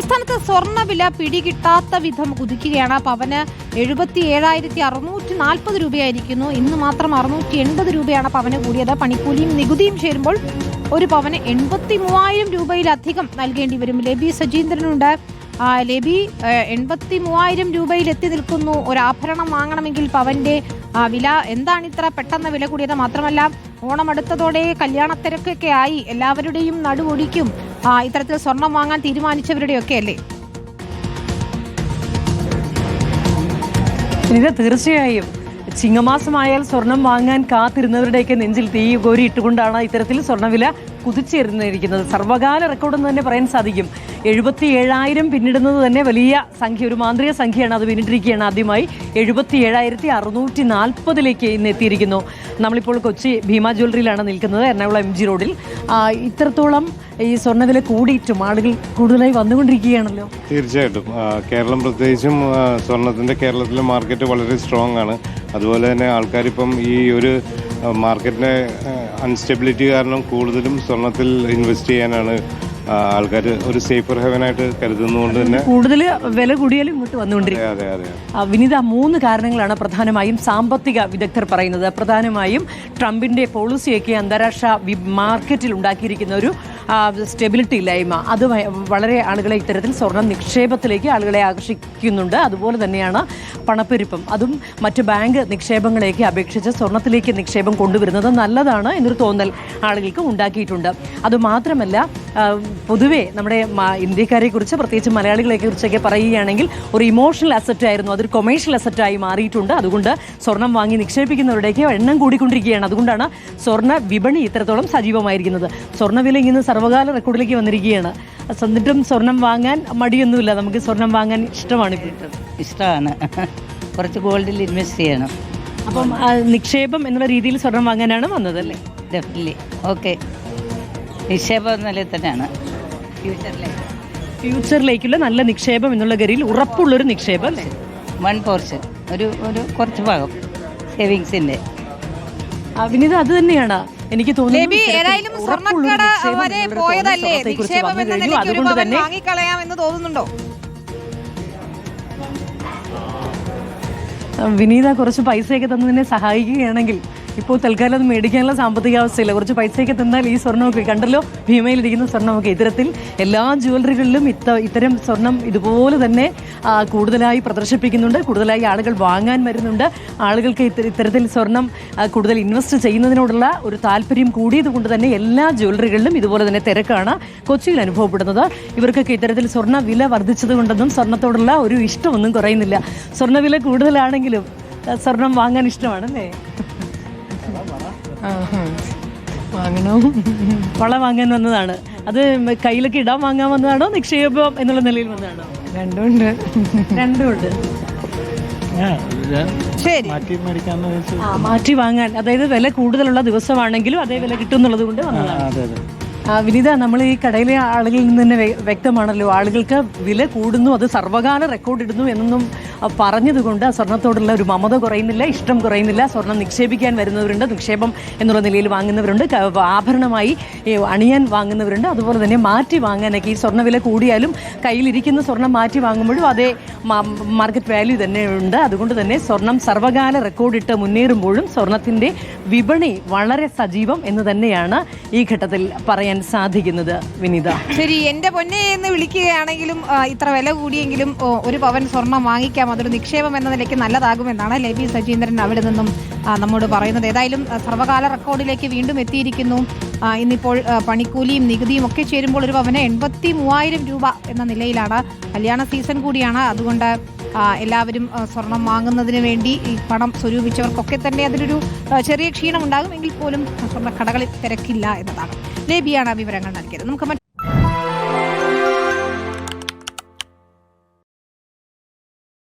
സംസ്ഥാനത്ത് സ്വർണവില പിടികിട്ടാത്ത വിധം കുതിക്കുകയാണ്. പവന് എഴുപത്തി ഏഴായിരത്തി അറുന്നൂറ്റി നാൽപ്പത് രൂപയായിരിക്കുന്നു. ഇന്ന് മാത്രം അറുന്നൂറ്റി എൺപത് രൂപയാണ് പവന് കൂടിയത്. പണിക്കൂലിയും നികുതിയും ചേരുമ്പോൾ ഒരു പവന് എൺപത്തി മൂവായിരം രൂപയിലധികം നൽകേണ്ടി വരും. ലബി സജീന്ദ്രനുണ്ട്. ലബി എൺപത്തി മൂവായിരം രൂപയിൽ എത്തി നിൽക്കുന്നു. ഒരു ആഭരണം വാങ്ങണമെങ്കിൽ പവന്റെ വില എന്താണ് ഇത്ര പെട്ടെന്ന് വില കൂടിയത്? മാത്രമല്ല ഓണം അടുത്തതോടെ കല്യാണത്തിരക്കൊക്കെ ആയി. എല്ലാവരുടെയും നടുവൊടിക്കും. ഇത്തരത്തിൽ സ്വർണം വാങ്ങാൻ തീരുമാനിച്ചവരുടെയൊക്കെ അല്ലേ? ഇത് തീർച്ചയായും. ചിങ്ങമാസമായാൽ സ്വർണം വാങ്ങാൻ കാത്തിരുന്നവരുടെയൊക്കെ നെഞ്ചിൽ തീ കോരി ഇട്ടുകൊണ്ടാണ് ഇത്തരത്തിൽ സ്വർണവില കുതിച്ചേർന്നിരിക്കുന്നത് സർവകാല റെക്കോർഡെന്ന് തന്നെ പറയാൻ സാധിക്കും. എഴുപത്തി ഏഴായിരം പിന്നിടുന്നത് തന്നെ വലിയ സംഖ്യ ഒരു മാന്ത്രിക സംഖ്യയാണ് അത് പിന്നിട്ടിരിക്കുകയാണ് ആദ്യമായി. എഴുപത്തി ഏഴായിരത്തി അറുന്നൂറ്റി നാൽപ്പതിലേക്ക് ഇന്ന് എത്തിയിരിക്കുന്നു. നമ്മളിപ്പോൾ കൊച്ചി ഭീമ ജ്വല്ലറിയിലാണ് നിൽക്കുന്നത് എറണാകുളം എം ജി റോഡിൽ ഇത്രത്തോളം ഈ സ്വർണവില കൂടിയിട്ടും ആളുകൾ കൂടുതലായി വന്നുകൊണ്ടിരിക്കുകയാണല്ലോ. തീർച്ചയായിട്ടും. കേരളം പ്രത്യേകിച്ചും സ്വർണത്തിന്റെ കേരളത്തിലെ മാർക്കറ്റ് വളരെ സ്ട്രോങ് ആണ്. അതുപോലെ തന്നെ ആൾക്കാരിപ്പം ഈ ഒരു ആ, മാർക്കറ്റിന്റെ അൺസ്റ്റെബിലിറ്റി കാരണം കൂടുതലും സ്വർണത്തിൽ ഇൻവെസ്റ്റ് ചെയ്യാനാണ് ആൾക്കാർ ഒരു സേഫർ ഹെവനായിട്ട് കരുതുന്നതുകൊണ്ട് തന്നെ കൂടുതൽ വില കൂടിയാലും ഇങ്ങോട്ട് വന്നുകൊണ്ടിരിക്കും. അതെ അതെ വിനിത മൂന്ന് കാരണങ്ങളാണ് പ്രധാനമായും സാമ്പത്തിക വിദഗ്ധർ പറയുന്നത്. പ്രധാനമായും ട്രംപിന്റെ പോളിസിയൊക്കെ അന്താരാഷ്ട്ര മാർക്കറ്റിൽ ഉണ്ടാക്കിയിരിക്കുന്ന ഒരു സ്റ്റെബിലിറ്റി ഇല്ലായ്മ. അത് വളരെ ആളുകളെ ഇത്തരത്തിൽ സ്വർണം നിക്ഷേപത്തിലേക്ക് ആളുകളെ ആകർഷിക്കുന്നുണ്ട്. അതുപോലെ തന്നെയാണ് പണപ്പെരുപ്പം. അതും മറ്റ് ബാങ്ക് നിക്ഷേപങ്ങളേക്ക് അപേക്ഷിച്ച് സ്വർണത്തിലേക്ക് നിക്ഷേപം കൊണ്ടുവരുന്നത് നല്ലതാണ് എന്നൊരു തോന്നൽ ആളുകൾക്ക് ഉണ്ടാക്കിയിട്ടുണ്ട്. അതുമാത്രമല്ല പൊതുവെ നമ്മുടെ ഇന്ത്യക്കാരെ കുറിച്ച് പ്രത്യേകിച്ച് മലയാളികളെ കുറിച്ചൊക്കെ പറയുകയാണെങ്കിൽ ഒരു ഇമോഷണൽ അസറ്റ് ആയിരുന്നു. അതൊരു കൊമേഴ്ഷ്യൽ അസറ്റായി മാറിയിട്ടുണ്ട്. അതുകൊണ്ട് സ്വർണം വാങ്ങി നിക്ഷേപിക്കുന്നവരുടെയൊക്കെ എണ്ണം കൂടിക്കൊണ്ടിരിക്കുകയാണ്. അതുകൊണ്ടാണ് സ്വർണ വിപണി ഇത്രത്തോളം സജീവമായിരിക്കുന്നത്. സ്വർണവില ഇങ്ങനെ സർവകാല റെക്കോർഡിലേക്ക് വന്നിരിക്കുകയാണ്. എന്നിട്ടും സ്വർണം വാങ്ങാൻ മടിയൊന്നുമില്ല. നമുക്ക് സ്വർണം വാങ്ങാൻ ഇഷ്ടമാണ് ഇഷ്ടമാണ്. കുറച്ച് ഗോൾഡിൽ ഇൻവെസ്റ്റ് ചെയ്യണം. അപ്പം നിക്ഷേപം എന്നുള്ള രീതിയിൽ സ്വർണം വാങ്ങാനാണ് വന്നതല്ലേ? ഡെഫിനറ്റ്ലി ഓക്കെ നിക്ഷേപം നിലയിൽ തന്നെയാണ്. ഫ്യൂച്ചറിലേക്ക് ഫ്യൂച്ചറിലേക്കുള്ള നല്ല നിക്ഷേപം എന്നുള്ള ഗരിയിൽ ഉറപ്പുള്ളൊരു നിക്ഷേപം. അല്ലേ വൺ പോർഷൻ ഒരു ഒരു കുറച്ച് ഭാഗം. സേവിങ്സിന്റെ ആ, വിനീത അത് തന്നെയാണ്. എനിക്ക് തോന്നുന്നു ലേബി ഇത്തരത്തിൽ ഏതായാലും ഉറപ്പുള്ളൊരു സ്വർണക്കട നിക്ഷേപം വരെ പോയതല്ലേ? നിക്ഷേപം വന്നു എന്ന കഴിഞ്ഞു. നിലയ്ക്ക് ഒരു അതുകൊണ്ട് പവൻ തന്നെ വാങ്ങിക്കളയാം തോന്നുന്നുണ്ടോ? വിനീത കുറച്ച് പൈസയൊക്കെ തന്നതിനെ സഹായിക്കുകയാണെങ്കിൽ ഇപ്പോൾ തൽക്കാലം അത് മേടിക്കാനുള്ള സാമ്പത്തിക അവസ്ഥയില്ല. കുറച്ച് പൈസയൊക്കെ തന്നാൽ ഈ സ്വർണമൊക്കെ കണ്ടല്ലോ? ഭീമയിലിരിക്കുന്ന സ്വർണമൊക്കെ ഇത്തരത്തിൽ എല്ലാ ജ്വല്ലറികളിലും ഇത്ത ഇത്തരം സ്വർണം ഇതുപോലെ തന്നെ കൂടുതലായി പ്രദർശിപ്പിക്കുന്നുണ്ട്. കൂടുതലായി ആളുകൾ വാങ്ങാൻ വരുന്നുണ്ട്. ആളുകൾക്ക് ഇത്ത- ഇത്തരത്തിൽ സ്വർണം കൂടുതൽ ഇൻവെസ്റ്റ് ചെയ്യുന്നതിനോടുള്ള ഒരു താല്പര്യം കൂടിയത് കൊണ്ട് തന്നെ എല്ലാ ജ്വല്ലറികളിലും ഇതുപോലെ തന്നെ തിരക്കാണ് കൊച്ചിയിൽ അനുഭവപ്പെടുന്നത്. ഇവർക്കൊക്കെ ഇത്തരത്തിൽ സ്വർണ വില വർദ്ധിച്ചതുകൊണ്ടെന്നും സ്വർണത്തോടുള്ള ഒരു ഇഷ്ടമൊന്നും കുറയുന്നില്ല. സ്വർണവില കൂടുതലാണെങ്കിലും സ്വർണം വാങ്ങാൻ ഇഷ്ടമാണല്ലേ? വാങ്ങണോ? വള വാങ്ങാൻ വന്നതാണ്. അത് കയ്യിലൊക്കെ ഇടാൻ വാങ്ങാൻ വന്നതാണോ നിക്ഷേപം എന്നുള്ള നിലയിൽ വന്നതാണോ? രണ്ടുമുണ്ട് രണ്ടുമുണ്ട് ശരി. മാറ്റി വാങ്ങാൻ. അതായത് വില കൂടുതലുള്ള ദിവസമാണെങ്കിലും അതേ വില കിട്ടും എന്നുള്ളത് കൊണ്ട് വന്നതാണ്. അതെ അതെ. ആ, വിനീത നമ്മൾ ഈ കടയിലെ ആളുകളിൽ നിന്ന് തന്നെ വ്യക്തമാണല്ലോ. ആളുകൾക്ക് വില കൂടുന്നു അത് സർവകാല റെക്കോർഡ് ഇടുന്നു എന്നൊന്നും പറഞ്ഞതുകൊണ്ട് സ്വർണത്തോടുള്ള ഒരു മമത കുറയുന്നില്ല ഇഷ്ടം കുറയുന്നില്ല. സ്വർണം നിക്ഷേപിക്കാൻ വരുന്നവരുണ്ട് നിക്ഷേപം എന്നുള്ള നിലയിൽ വാങ്ങുന്നവരുണ്ട്. ആഭരണമായി അണിയാൻ വാങ്ങുന്നവരുണ്ട്. അതുപോലെ തന്നെ മാറ്റി വാങ്ങാനൊക്കെ ഈ സ്വർണവില കൂടിയാലും കയ്യിലിരിക്കുന്ന സ്വർണം മാറ്റി വാങ്ങുമ്പോഴും അതേ മാർക്കറ്റ് വാല്യൂ തന്നെ ഉണ്ട് അതുകൊണ്ട് തന്നെ സ്വർണം സർവകാല റെക്കോർഡിട്ട് മുന്നേറുമ്പോഴും സ്വർണത്തിന്റെ വിപണി വളരെ സജീവം എന്ന് തന്നെയാണ് ഈ ഘട്ടത്തിൽ പറയാൻ സാധിക്കുന്നത് വിനിത. ശരി എന്റെ പൊന്നെ എന്ന് വിളിക്കുകയാണെങ്കിലും ഇത്ര വില കൂടിയെങ്കിലും ഒരു പവൻ സ്വർണം വാങ്ങിക്കാം അതൊരു നിക്ഷേപം എന്ന നിലയ്ക്ക് നല്ലതാകുമെന്നാണ് ലെബി സജീന്ദ്രൻ അവിടെ നിന്നും നമ്മോട് പറയുന്നത്. ഏതായാലും സർവകാല റെക്കോർഡിലേക്ക് വീണ്ടും എത്തിയിരിക്കുന്നു. ഇന്നിപ്പോൾ പണിക്കൂലിയും നികുതിയും ഒക്കെ ചേരുമ്പോൾ ഒരു പവന് എൺപത്തി മൂവായിരം രൂപ എന്ന നിലയിലാണ് കല്യാണ സീസൺ കൂടിയാണ്. അതുകൊണ്ട് എല്ലാവരും സ്വർണം വാങ്ങുന്നതിന് വേണ്ടി ഈ പണം സ്വരൂപിച്ചവർക്കൊക്കെ തന്നെ അതിനൊരു ചെറിയ ക്ഷീണം ഉണ്ടാകും എങ്കിൽ പോലും സ്വർണ കടകളിൽ തിരക്കില്ല എന്നതാണ്. ലേബിയാണ് വിവരങ്ങൾ നൽകിയത്. നമുക്ക്